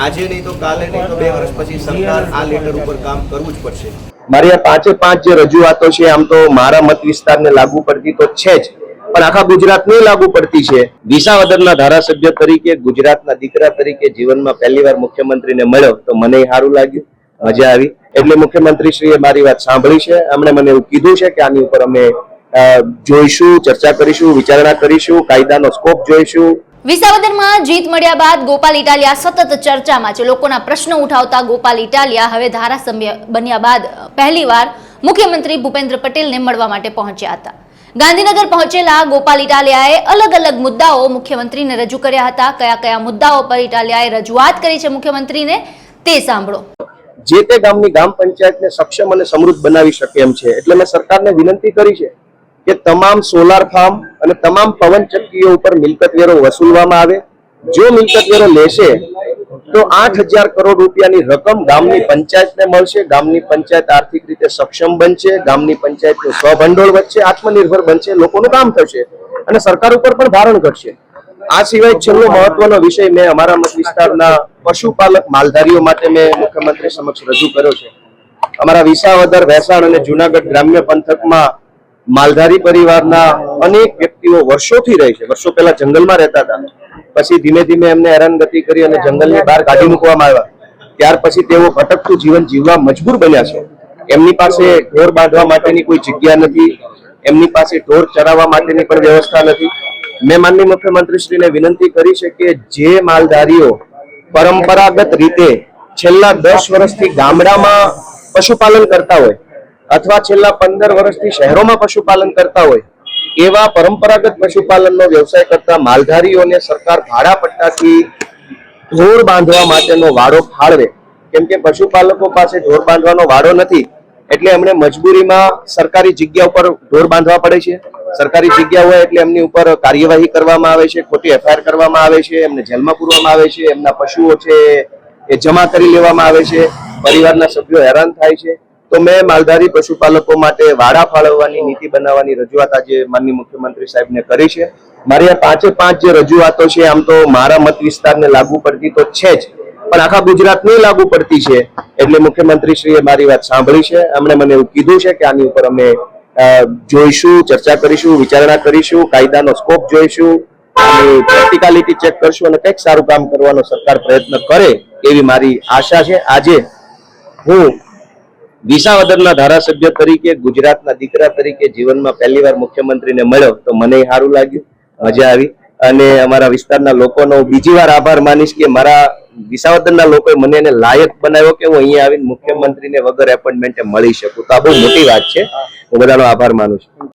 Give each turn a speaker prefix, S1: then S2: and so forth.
S1: આજે નહીં તો કાલે નહીં તો બે વર્ષ પછી સરકાર આ લેટર ઉપર કામ કરવું જ પડશે.
S2: મારી આ પાંચે પાંચ જે રજૂઆતો છે, આમ તો મારા મત વિસ્તારને લાગુ પડતી તો છે જ, પણ આખા ગુજરાતને લાગુ પડતી છે. વિસાવદરના ધારાસભ્ય તરીકે, ગુજરાતના દીકરા તરીકે જીવનમાં પહેલી વાર મુખ્યમંત્રીને મળ્યો, તો મને સારું લાગ્યું, મજા આવી. એટલે મુખ્યમંત્રીશ્રીએ મારી વાત સાંભળી છે, એમણે મને એવું કીધું છે કે આની ઉપર અમે જોઈશું, ચર્ચા કરીશું, વિચારણા કરીશું, કાયદાનો સ્કોપ જોઈશું
S3: વિસાવદરમાં જીત મળ્યા બાદ ગોપાલ ઇટાલિયા સતત ચર્ચામાં છે. લોકોના પ્રશ્નો ઉઠાવતા ગોપાલ ઇટાલિયા હવે ધારાસભ્ય બન્યા બાદ પહેલીવાર મુખ્યમંત્રી ભૂપેન્દ્ર પટેલને મળવા માટે પહોંચ્યા હતા. ગાંધીનગર પહોંચેલા ગોપાલ ઇટાલિયાએ અલગ અલગ મુદ્દાઓ મુખ્યમંત્રીને રજૂ કર્યા હતા. કયા કયા મુદ્દાઓ પર ઇટાલિયાએ રજૂઆત કરી છે મુખ્યમંત્રીને, તે સાંભળો.
S2: જે તે ગામની ગ્રામ પંચાયતને સક્ષમ અને સમૃદ્ધ બનાવી શકે એમ છે. એટલે મેં સરકારને વિનંતી કરી છે કે તમામ સોલાર ફાર્મ અને તમામ પવન ચક્કીઓ ઉપર મિલકત વેરો વસૂલવામાં આવે. જો મિલકત વેરો લેશે, તો આઠ હજાર કરોડ રૂપિયાની રકમ ગામની પંચાયતને મળશે. ગામની પંચાયત આર્થિક રીતે સક્ષમ બનશે. ગામની પંચાયતનું સ્વભંડોળ વધશે, આત્મનિર્ભર બનશે, લોકોનું કામ થશે અને સરકાર ઉપર પણ ભારણ ઘટશે. આ સિવાય છેલ્લો મહત્વનો વિષય મેં અમારા મત વિસ્તારના પશુપાલક માલધારીઓ માટે મેં મુખ્યમંત્રી સમક્ષ રજૂ કર્યો છે. અમારા વિસાવદર વેસાણ અને જુનાગઢ ગ્રામ્ય પંથકમાં માલધારી પરિવારના અનેક વ્યક્તિઓ વર્ષોથી રહે છે. વર્ષો પહેલા જંગલમાં રહેતા હતા. પછી ધીમે ધીમે એમને હેરાનગતિ કરી અને જંગલની બહાર કાઢી મૂકવામાં આવ્યા. ત્યાર પછી તેઓ ભટકતું જીવન જીવવા મજબૂર બન્યા છે. એમની પાસે ઢોર બાંધવા માટેની કોઈ જગ્યા નથી. એમની પાસે ઢોર ચરાવવા માટેની પણ વ્યવસ્થા નથી. મેં માનનીય મુખ્યમંત્રીશ્રીને વિનંતી કરી છે કે જે માલધારીઓ પરંપરાગત રીતે છેલ્લા દસ વર્ષથી ગામડામાં પશુપાલન કરતા હોય અથવા છેલ્લા પંદર વર્ષથી શહેરોમાં પશુપાલન કરતા હોય, એવા પરંપરાગત પશુપાલનનો વ્યવસાય કરતા માલધારીઓને સરકાર ભાડા પટ્ટાથી ઢોર બાંધવા માટેનો વાડો ફાળવે. કેમ કે પશુપાલકો પાસે ઢોર બાંધવાનો વાડો નથી, એટલે એમણે મજબૂરીમાં સરકારી જગ્યા ઉપર ઢોર બાંધવા પડે છે. સરકારી જગ્યા હોય એટલે એમની ઉપર કાર્યવાહી કરવામાં આવે છે, ખોટી એફઆઈઆર કરવામાં આવે છે, એમને જેલમાં પૂરવામાં આવે છે, એમના પશુઓ છે એ જમા કરી લેવામાં આવે છે. પરિવારના સભ્યો હેરાન થાય છે. તો મેં માલધારી પશુપાલકો માટે વાડા ફાળવવાની નીતિ બનાવવાની રજૂઆત આજે માનનીય મુખ્યમંત્રી સાહેબને કરી છે. મારી આ પાંચે પાંચ જે રજૂઆતો છે, આમ તો મારા મત વિસ્તારને લાગુ પડતી તો છે જ, પણ આખા ગુજરાતને લાગુ પડતી છે, એટલે મુખ્યમંત્રીશ્રીએ મારી વાત સાંભળી છે. એમણે મને એવું કીધું છે કે આની ઉપર અમે જોઈશું, ચર્ચા કરીશું, વિચારણા કરીશું, કાયદાનો સ્કોપ જોઈશું, અને પ્રેક્ટિકાલિટી ચેક કરશું અને કંઈક સારું કામ કરવાનો સરકાર પ્રયત્ન કરે એવી મારી આશા છે. આજે હું વિસાવદરના ધારાસભ્ય તરીકે, ગુજરાતના દીકરા તરીકે જીવનમાં પહેલી વાર મુખ્યમંત્રીને મળ્યો, તો મને સારું લાગ્યું, મજા આવી. અને અમારા વિસ્તારના લોકોનો બીજી વાર આભાર માનીશ કે મારા વિસાવદરના લોકોએ મને એને લાયક બનાવ્યો કે હું અહીંયા આવીને મુખ્યમંત્રીને વગર એપોઇન્ટમેન્ટે મળી શકું. તો આ બહુ મોટી વાત છે. હું બધાનો આભાર માનું છું.